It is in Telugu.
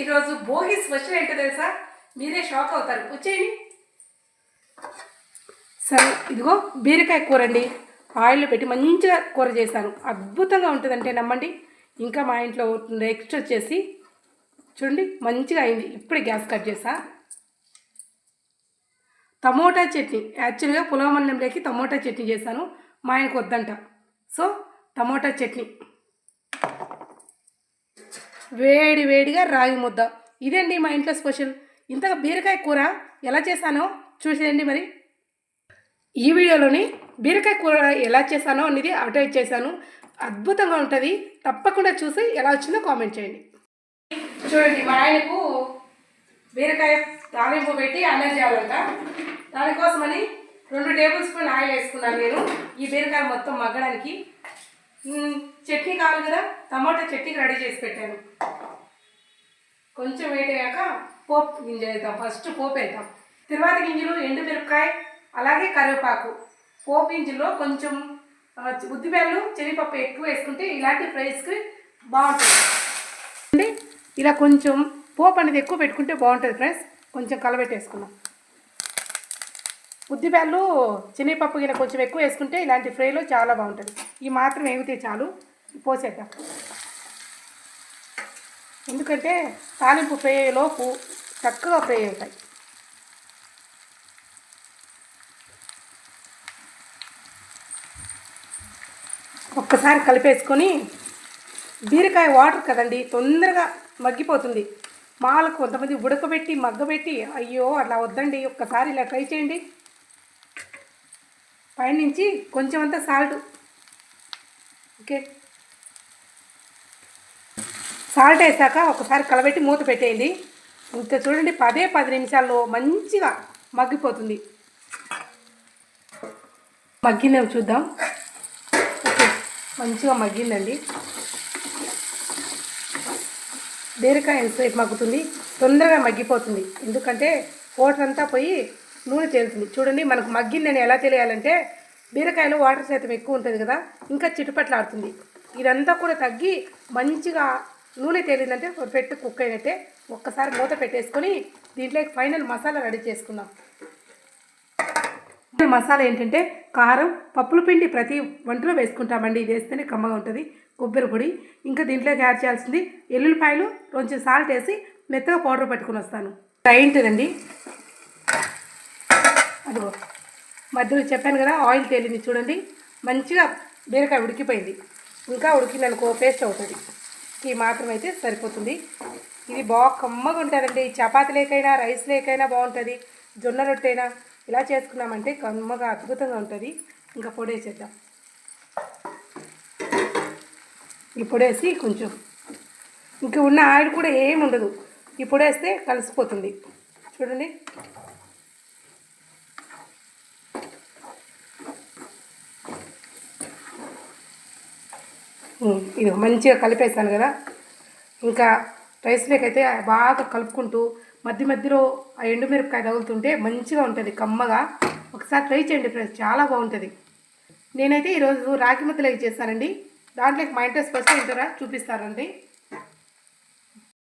ఈరోజు భోగి స్పెషల్ ఏంటో తెలుసా? మీరే షాక్ అవుతారు. వచ్చేయండి. సరే ఇదిగో బీరకాయ కూర అండి. ఆయిల్లో పెట్టి మంచిగా కూర చేశాను. అద్భుతంగా ఉంటుందంటే నమ్మండి. ఇంకా మా ఇంట్లో నెక్స్ట్ వచ్చేసి చూడండి మంచిగా అయింది. ఇప్పుడే గ్యాస్ కట్ చేసా. టమోటా చట్నీ. యాక్చువల్గా పులవమన్నంలోకి టమోటా చట్నీ చేశాను. మా ఆయనకు వద్దంట. So tomato chutney. వేడి వేడిగా రాగి ముద్ద. ఇదండి మా ఇంట్లో స్పెషల్? ఇంతగా బీరకాయ కూర ఎలా చేశానో చూసేయండి మరి. ఈ వీడియోలోని బీరకాయ కూర ఎలా చేశానో అనేది అప్డేట్ చేశాను. అద్భుతంగా ఉంటుంది. తప్పకుండా చూసి ఎలా వచ్చిందో కామెంట్ చేయండి. చూడండి మా ఆయనకు బీరకాయ తాలింపు పెట్టి అన్నం చేయాలంట. దానికోసమని రెండు టేబుల్ స్పూన్ ఆయిల్ వేసుకున్నాను నేను ఈ బీరకాయ మొత్తం మగ్గడానికి. చట్నీ కావాలి కదా టమాటా చట్నీకి రెడీ చేసి పెట్టాను. కొంచెం వేటయ్యాక పోపు గింజ వేద్దాం. ఫస్ట్ పోపు వేద్దాం. తర్వాత గింజలు ఎండుమిరపకాయ అలాగే కరివేపాకు. పోపు గింజల్లో కొంచెం ఆ, ఉద్దిపేళ్ళు ఎక్కువ వేసుకుంటే ఇలాంటి ఫ్రైస్కి బాగుంటుంది. ఇలా కొంచెం పోపు అనేది ఎక్కువ పెట్టుకుంటే బాగుంటుంది ఫ్రెండ్స్. కొంచెం కలబెట్టేసుకున్నాం ఉద్దిపేళ్ళు శనగపప్పు గిన కొంచెం ఎక్కువ వేసుకుంటే ఇలాంటి ఫ్రైలో చాలా బాగుంటుంది. ఈ మాత్రం వేగితే చాలు? పోసేద్దాం. ఎందుకంటే తాలింపు ఫ్రై అయ్యేలోపు చక్కగా ఫ్రై అవుతాయి. ఒక్కసారి కలిపేసుకొని బీరకాయ వాటర్ కదండి తొందరగా మగ్గిపోతుంది. మాలకు కొంతమంది ఉడకబెట్టి మగ్గబెట్టి అయ్యో అలా వద్దండి ఒక్కసారి ఇలా ట్రై చేయండి. పైనుంచి కొంచెం అంతా సాల్ట్. ఓకే? సాల్ట్ వేసాక ఒకసారి కలబెట్టి మూత పెట్టేయండి. ఇంత చూడండి పదే పది నిమిషాల్లో మంచిగా మగ్గిపోతుంది. మగ్గిందేమో చూద్దాం. ఓకే మంచిగా మగ్గిందండి. బీరకాయ ఎంతసేపు మగ్గుతుంది? తొందరగా మగ్గిపోతుంది. ఎందుకంటే వాటర్ అంతా పోయి నూనె తేలుతుంది. చూడండి మనకు మగ్గిందని ఎలా తెలియాలంటే బీరకాయలో వాటర్ శాతం ఎక్కువ ఉంటుంది కదా ఇంకా చిటుపట్లాడుతుంది. ఇదంతా కూడా తగ్గి మంచిగా నూనె తేలిందంటే పెట్టి కుక్ అయినట్టే ఒక్కసారి మూత పెట్టేసుకొని దీంట్లోకి ఫైనల్ మసాలా రెడీ చేసుకుందాం. మసాలా ఏంటంటే కారం పప్పుల పిండి ప్రతి వంటలో వేసుకుంటామండి. ఇది వేస్తేనే కమ్మగా ఉంటుంది కొబ్బరి పొడి. ఇంకా దీంట్లోకి యాడ్ చేయాల్సింది ఎల్లుల్లిపాయలు కొంచెం సాల్ట్ వేసి మెత్తగా పౌడర్ పెట్టుకుని వస్తాను. అయింటుందండి. అదిగో మధ్యలో చెప్పాను కదా ఆయిల్ తేలింది చూడండి. మంచిగా బీరకాయ ఉడికిపోయింది. ఇంకా ఉడికిందనుకో పేస్ట్ అవుతుంది. ఈ మాత్రం అయితే సరిపోతుంది. ఇది బాగా కమ్మగా ఉంటుందండి చపాతి లేకైనా రైస్ లేకైనా బాగుంటుంది. జొన్న రొట్టెనా ఇలా చేసుకున్నామంటే కమ్మగా అద్భుతంగా ఉంటుంది. ఇంకా పొడి వేసేద్దాం. ఈ పొడి వేసి కొంచెం. ఇంక ఉన్న ఆయిల్ కూడా ఏమి ఉండదు ఈ పొడి వేస్తే కలిసిపోతుంది. చూడండి. ఇది మంచిగా కలిపేసాను కదా. ఇంకా రైస్లోకి అయితే బాగా కలుపుకుంటూ మధ్య మధ్యలో ఆ ఎండుమిరపకాయ తగులుతుంటే మంచిగా ఉంటుంది కమ్మగా. ఒకసారి ట్రై చేయండి ఫ్రెండ్స్ చాలా బాగుంటుంది. నేనైతే ఈరోజు రాగి ముద్దలకి చేస్తానండి. దాంట్లోకి మా ఇంట్రెస్ట్ స్పెషల్ ఏంటోరా చూపిస్తారండి.